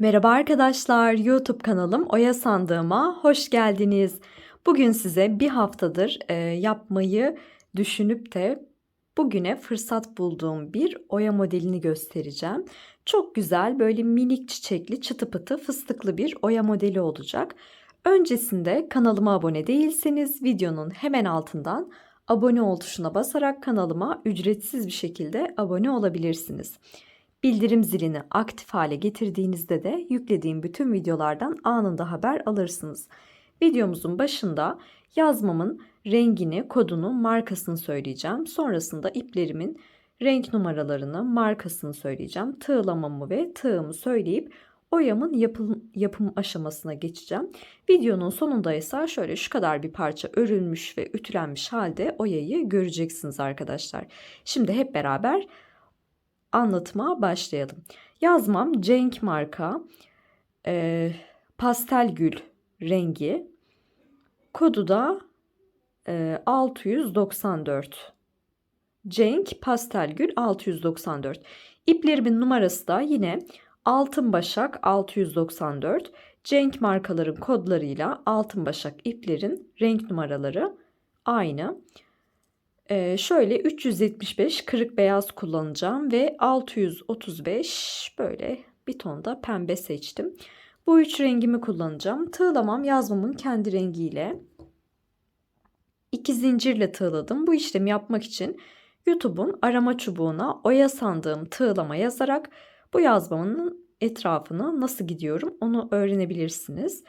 Merhaba arkadaşlar, YouTube kanalım Oya Sandığıma hoş geldiniz. Bugün size bir haftadır e, yapmayı düşünüp de bugüne fırsat bulduğum bir oya modelini göstereceğim. Çok güzel böyle minik çiçekli çıtı pıtı fıstıklı bir oya modeli olacak. Öncesinde kanalıma abone değilseniz videonun hemen altından abone ol tuşuna basarak kanalıma ücretsiz bir şekilde abone olabilirsiniz. Bildirim zilini aktif hale getirdiğinizde de yüklediğim bütün videolardan anında haber alırsınız. Videomuzun başında yazmamın rengini, kodunu, markasını söyleyeceğim. Sonrasında iplerimin renk numaralarını, markasını söyleyeceğim. Tığlamamı ve tığımı söyleyip oyamın yapım, yapım aşamasına geçeceğim. Videonun sonunda ise şöyle şu kadar bir parça örülmüş ve ütülenmiş halde oyayı göreceksiniz arkadaşlar. Şimdi hep beraber anlatıma başlayalım. Yazmam Cenk marka e, pastel gül rengi. Kodu da e, 694. Cenk pastel gül 694. İplerimin numarası da yine Altın Başak 694. Cenk markaların kodlarıyla Altın Başak iplerin renk numaraları aynı. Ee, şöyle 375 kırık beyaz kullanacağım ve 635 böyle bir tonda pembe seçtim. Bu üç rengimi kullanacağım. Tığlamam yazmamın kendi rengiyle. iki zincirle tığladım. Bu işlemi yapmak için YouTube'un arama çubuğuna oya sandığım tığlama yazarak bu yazmamın etrafını nasıl gidiyorum onu öğrenebilirsiniz.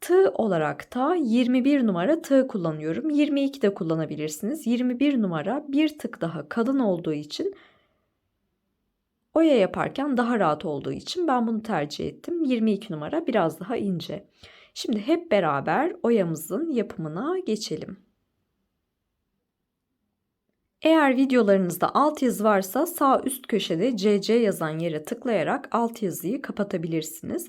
Tığ olarak da 21 numara tığ kullanıyorum. 22 de kullanabilirsiniz. 21 numara bir tık daha kalın olduğu için oya yaparken daha rahat olduğu için ben bunu tercih ettim. 22 numara biraz daha ince. Şimdi hep beraber oyamızın yapımına geçelim. Eğer videolarınızda alt yazı varsa sağ üst köşede CC yazan yere tıklayarak alt yazıyı kapatabilirsiniz.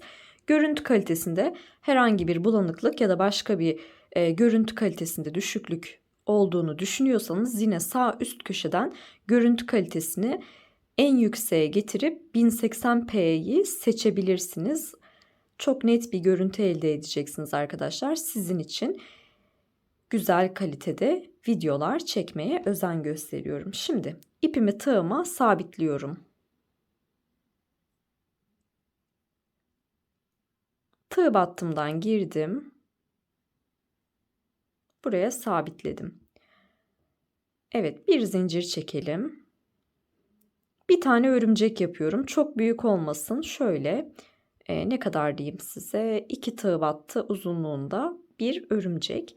Görüntü kalitesinde herhangi bir bulanıklık ya da başka bir e, görüntü kalitesinde düşüklük olduğunu düşünüyorsanız yine sağ üst köşeden görüntü kalitesini en yükseğe getirip 1080p'yi seçebilirsiniz. Çok net bir görüntü elde edeceksiniz arkadaşlar. Sizin için güzel kalitede videolar çekmeye özen gösteriyorum. Şimdi ipimi tığıma sabitliyorum. Tığ battımdan girdim. Buraya sabitledim. Evet bir zincir çekelim. Bir tane örümcek yapıyorum. Çok büyük olmasın. Şöyle e, ne kadar diyeyim size? iki tığ battı uzunluğunda bir örümcek.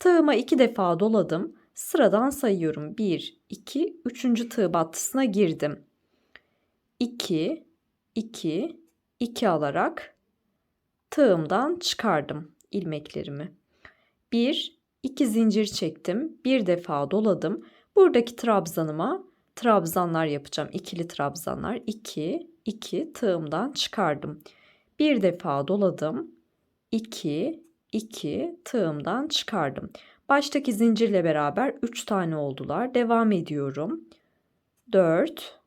Tığıma iki defa doladım. Sıradan sayıyorum. 1, 2, 3. tığ battısına girdim. 2, 2, 2 alarak tığımdan çıkardım ilmeklerimi. Bir, iki zincir çektim. Bir defa doladım. Buradaki trabzanıma trabzanlar yapacağım. İkili trabzanlar. 2, 2 tığımdan çıkardım. Bir defa doladım. 2, 2 tığımdan çıkardım. Baştaki zincirle beraber 3 tane oldular. Devam ediyorum. 4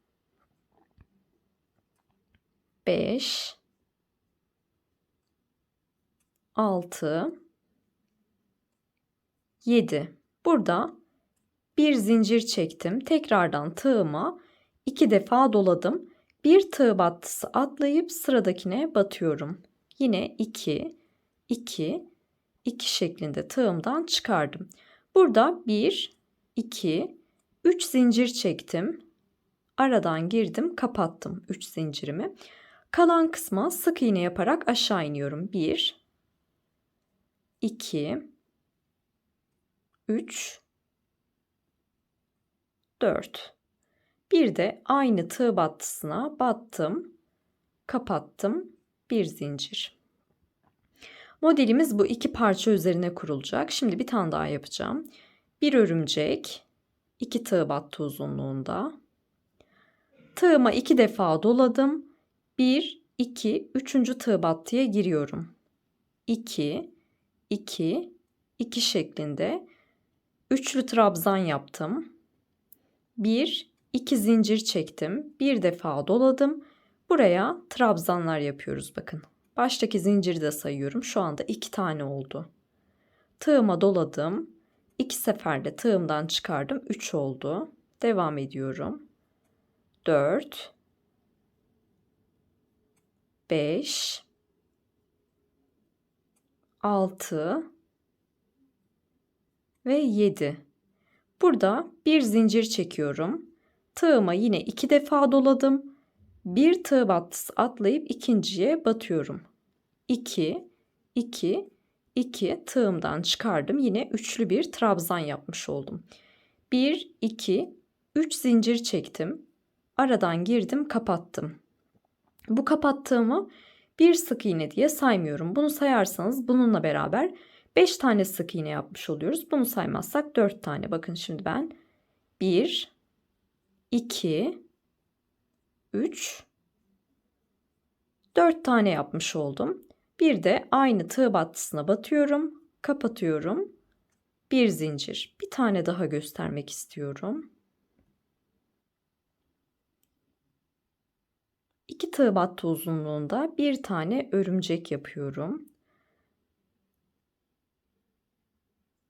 5 6 7 burada bir zincir çektim. Tekrardan tığıma iki defa doladım. Bir tığ battısı atlayıp sıradakine batıyorum. Yine 2 2 2 şeklinde tığımdan çıkardım. Burada 1 2 3 zincir çektim. Aradan girdim kapattım 3 zincirimi. Kalan kısma sık iğne yaparak aşağı iniyorum. 1 2 3 4 bir de aynı tığ battısına battım kapattım bir zincir. Modelimiz bu iki parça üzerine kurulacak. Şimdi bir tane daha yapacağım. Bir örümcek iki tığ battı uzunluğunda. Tığıma iki defa doladım. 1 2 3. tığ battıya giriyorum. 2 2 2 şeklinde üçlü trabzan yaptım. 1 2 zincir çektim. Bir defa doladım. Buraya trabzanlar yapıyoruz bakın. Baştaki zinciri de sayıyorum. Şu anda iki tane oldu. Tığıma doladım. İki seferde tığımdan çıkardım. Üç oldu. Devam ediyorum. Dört. Beş. Altı. Ve yedi. Burada bir zincir çekiyorum. Tığıma yine iki defa doladım. Bir tığ battısı atlayıp ikinciye batıyorum. 2, 2, 2 tığımdan çıkardım. Yine üçlü bir trabzan yapmış oldum. 1, 2, 3 zincir çektim. Aradan girdim kapattım. Bu kapattığımı bir sık iğne diye saymıyorum. Bunu sayarsanız bununla beraber 5 tane sık iğne yapmış oluyoruz. Bunu saymazsak 4 tane. Bakın şimdi ben 1, 2, 3, 4 tane yapmış oldum. Bir de aynı tığ battısına batıyorum, kapatıyorum. Bir zincir. Bir tane daha göstermek istiyorum. İki tığ battı uzunluğunda bir tane örümcek yapıyorum.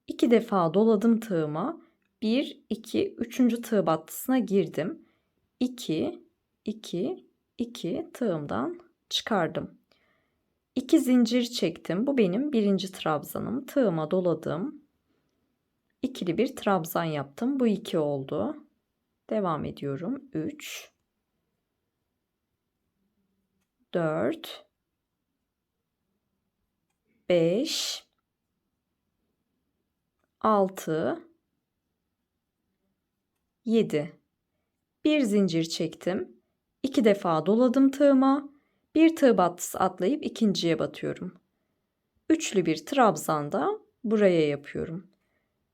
İki defa doladım tığıma. 1, 2, 3. tığ battısına girdim. 2, 2, 2 tığımdan çıkardım. 2 zincir çektim. Bu benim birinci trabzanım. Tığıma doladım. İkili bir trabzan yaptım. Bu 2 oldu. Devam ediyorum. 3 4 5 6 7 bir zincir çektim. iki defa doladım tığıma. Bir tığ battısı atlayıp ikinciye batıyorum. Üçlü bir trabzan da buraya yapıyorum.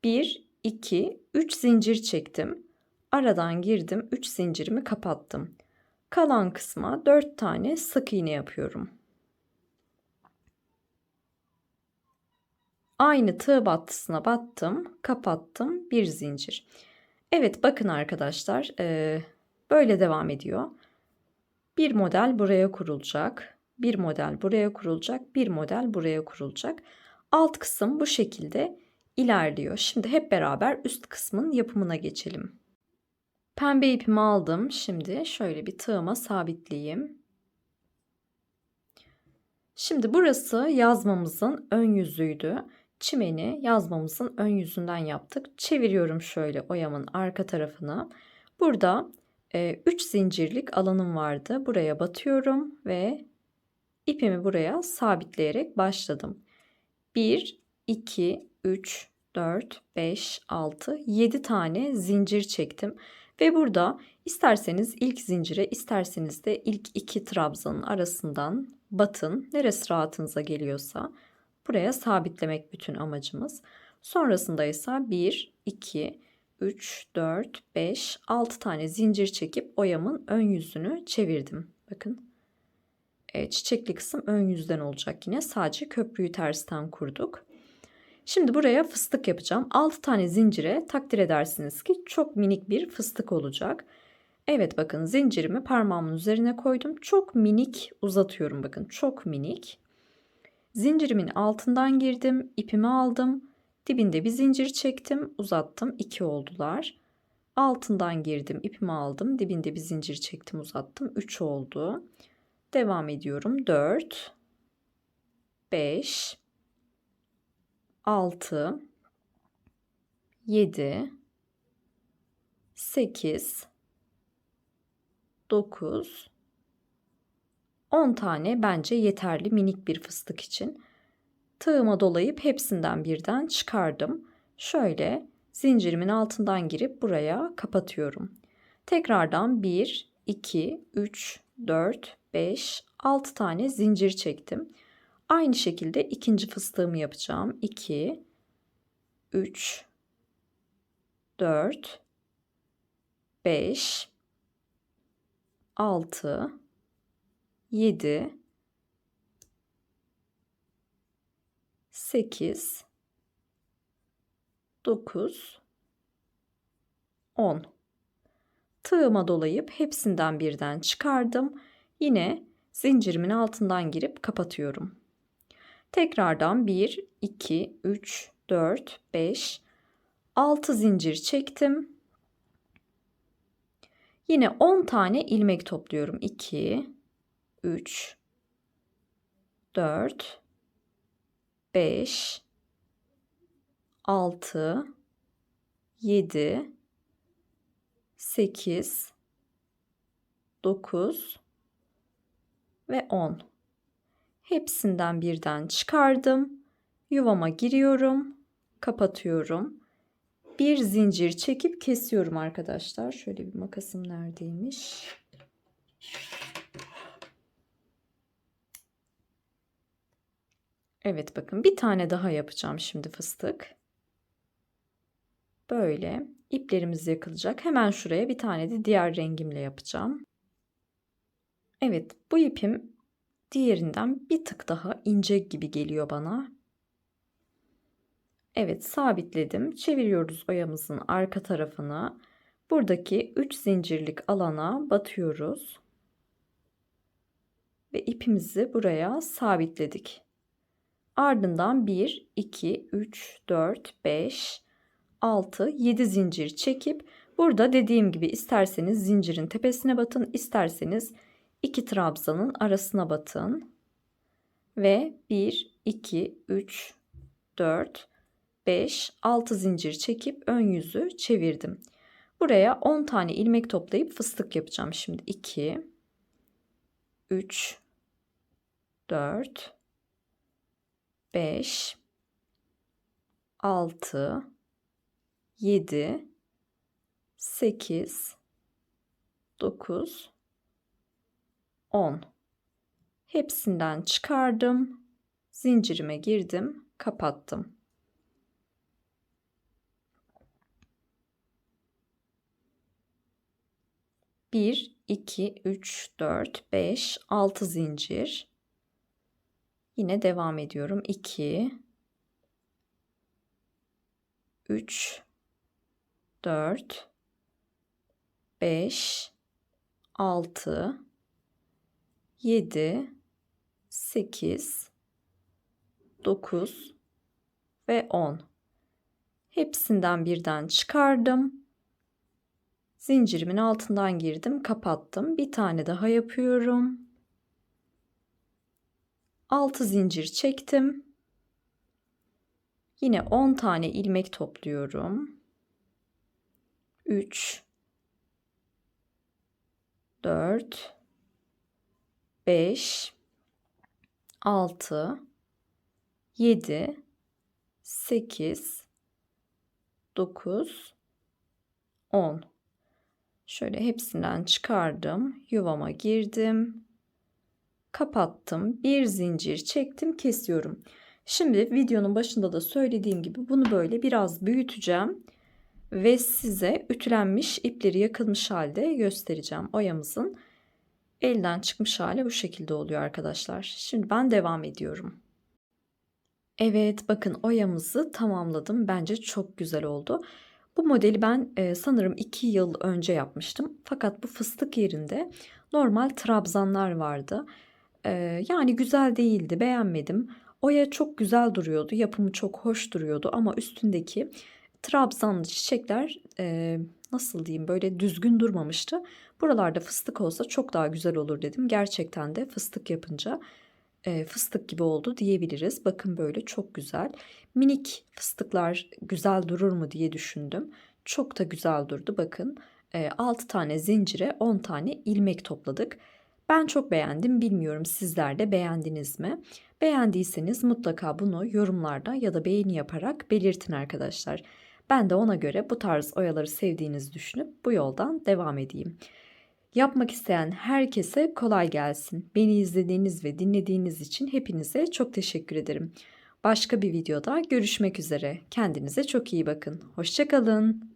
1 2 3 zincir çektim. Aradan girdim. 3 zincirimi kapattım. Kalan kısma 4 tane sık iğne yapıyorum. Aynı tığ battısına battım, kapattım, bir zincir. Evet bakın arkadaşlar böyle devam ediyor. Bir model buraya kurulacak. Bir model buraya kurulacak. Bir model buraya kurulacak. Alt kısım bu şekilde ilerliyor. Şimdi hep beraber üst kısmın yapımına geçelim. Pembe ipimi aldım. Şimdi şöyle bir tığıma sabitleyeyim. Şimdi burası yazmamızın ön yüzüydü çimeni yazmamızın ön yüzünden yaptık. Çeviriyorum şöyle oyamın arka tarafına. Burada 3 e, zincirlik alanım vardı. Buraya batıyorum ve ipimi buraya sabitleyerek başladım. 1, 2, 3, 4, 5, 6, 7 tane zincir çektim. Ve burada isterseniz ilk zincire isterseniz de ilk iki trabzanın arasından batın. Neresi rahatınıza geliyorsa Buraya sabitlemek bütün amacımız. Sonrasında ise 1, 2, 3, 4, 5, 6 tane zincir çekip oyamın ön yüzünü çevirdim. Bakın. E, çiçekli kısım ön yüzden olacak yine. Sadece köprüyü tersten kurduk. Şimdi buraya fıstık yapacağım. 6 tane zincire takdir edersiniz ki çok minik bir fıstık olacak. Evet bakın zincirimi parmağımın üzerine koydum. Çok minik uzatıyorum bakın. Çok minik. Zincirimin altından girdim, ipimi aldım. Dibinde bir zincir çektim, uzattım. 2 oldular. Altından girdim, ipimi aldım. Dibinde bir zincir çektim, uzattım. 3 oldu. Devam ediyorum. 4 5 6 7 8 9 10 tane bence yeterli minik bir fıstık için. Tığıma dolayıp hepsinden birden çıkardım. Şöyle zincirimin altından girip buraya kapatıyorum. Tekrardan 1, 2, 3, 4, 5, 6 tane zincir çektim. Aynı şekilde ikinci fıstığımı yapacağım. 2, 3, 4, 5, 6, 7 8 9 10 Tığıma dolayıp hepsinden birden çıkardım. Yine zincirimin altından girip kapatıyorum. Tekrardan 1, 2, 3, 4, 5, 6 zincir çektim. Yine 10 tane ilmek topluyorum. 2, 3, 4, 5, 6, 7, 8, 9 ve 10. Hepsinden birden çıkardım. Yuvama giriyorum. Kapatıyorum. Bir zincir çekip kesiyorum arkadaşlar. Şöyle bir makasım neredeymiş? Evet bakın bir tane daha yapacağım şimdi fıstık. Böyle iplerimiz yakılacak. Hemen şuraya bir tane de diğer rengimle yapacağım. Evet bu ipim diğerinden bir tık daha ince gibi geliyor bana. Evet sabitledim. Çeviriyoruz oyamızın arka tarafına. Buradaki 3 zincirlik alana batıyoruz. Ve ipimizi buraya sabitledik. Ardından 1, 2, 3, 4, 5, 6, 7 zincir çekip burada dediğim gibi isterseniz zincirin tepesine batın, isterseniz iki trabzanın arasına batın. Ve 1, 2, 3, 4, 5, 6 zincir çekip ön yüzü çevirdim. Buraya 10 tane ilmek toplayıp fıstık yapacağım. Şimdi 2, 3, 4, 5, 6, 7, 8, 9, 10. Hepsinden çıkardım. Zincirime girdim, kapattım. Bir, iki, üç, dört, beş, altı zincir. Yine devam ediyorum. 2 3 4 5 6 7 8 9 ve 10. Hepsinden birden çıkardım. Zincirimin altından girdim, kapattım. Bir tane daha yapıyorum. 6 zincir çektim. Yine 10 tane ilmek topluyorum. 3 4 5 6 7 8 9 10 Şöyle hepsinden çıkardım. Yuvama girdim kapattım. Bir zincir çektim, kesiyorum. Şimdi videonun başında da söylediğim gibi bunu böyle biraz büyüteceğim ve size ütülenmiş ipleri yakılmış halde göstereceğim. Oyamızın elden çıkmış hali bu şekilde oluyor arkadaşlar. Şimdi ben devam ediyorum. Evet bakın oyamızı tamamladım. Bence çok güzel oldu. Bu modeli ben e, sanırım 2 yıl önce yapmıştım. Fakat bu fıstık yerinde normal trabzanlar vardı. Eee, yani güzel değildi, beğenmedim. Oya çok güzel duruyordu, yapımı çok hoş duruyordu ama üstündeki trabzanlı çiçekler, eee, nasıl diyeyim, böyle düzgün durmamıştı. Buralarda fıstık olsa çok daha güzel olur dedim. Gerçekten de fıstık yapınca, eee, fıstık gibi oldu diyebiliriz. Bakın böyle çok güzel. Minik fıstıklar güzel durur mu diye düşündüm. Çok da güzel durdu. Bakın, eee, 6 tane zincire 10 tane ilmek topladık. Ben çok beğendim. Bilmiyorum sizler de beğendiniz mi? Beğendiyseniz mutlaka bunu yorumlarda ya da beğeni yaparak belirtin arkadaşlar. Ben de ona göre bu tarz oyaları sevdiğinizi düşünüp bu yoldan devam edeyim. Yapmak isteyen herkese kolay gelsin. Beni izlediğiniz ve dinlediğiniz için hepinize çok teşekkür ederim. Başka bir videoda görüşmek üzere. Kendinize çok iyi bakın. Hoşçakalın.